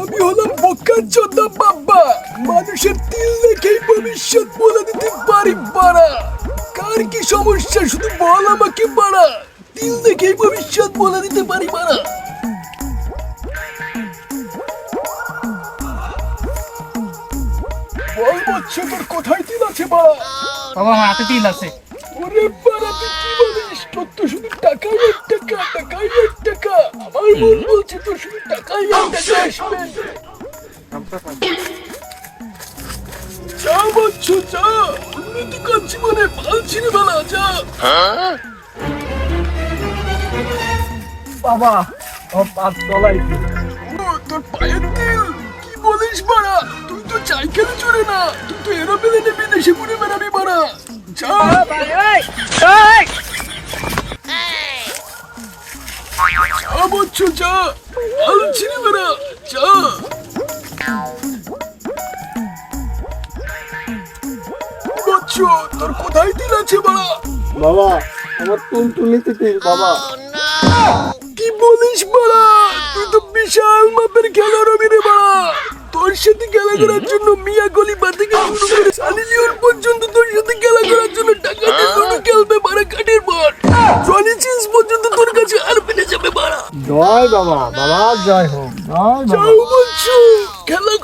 আমি হলাম বোকা চোদা বাবা। মানুষের তিল দেখেই ভবিষ্যৎ বলে দিতে পারি পারা। কার কি সমস্যা? শুধু বল আমাকে পারা। তিল দেখেই ভবিষ্যৎ বলে দিতে পারি পারা। বল বচ্চ তোর কোথায় তিল আছে বাবা আমার হাতে তিল আছে। ওরে পারা তুই কি বলিস তোর তো শুধু টাকাই এক টাকা টাকাই এক টাকা মন বলছে তোর শুধু টাকা আসবে যা উন্নতি করছি মানে বেলা যা বাবা পাঁচ তলাই তোর পায়ের তিল! কি বলিস বাড়া তুই তো সাইকেলে চড়ে না। তুই তো এরোপ্লেনে বিদেশে ঘুরে বেড়াবি বাড়া যা! যা বচ্চ যা ভালো ছিঁড়ে বেড়া যা বচ্চ তোর কোথায় তিল আছে বাড়া বাবা আমার টুনটুনিতে তিল বাবা কি বলিস বাড়া তুই তো বিশাল মাপের খেলা রবি রে বাড়া তোর সাথে খেলা করার জন্য মিয়া গলি থেকে শুরু করে জয় বাবা বাবা জয় হোক জয় বাবা। খেলা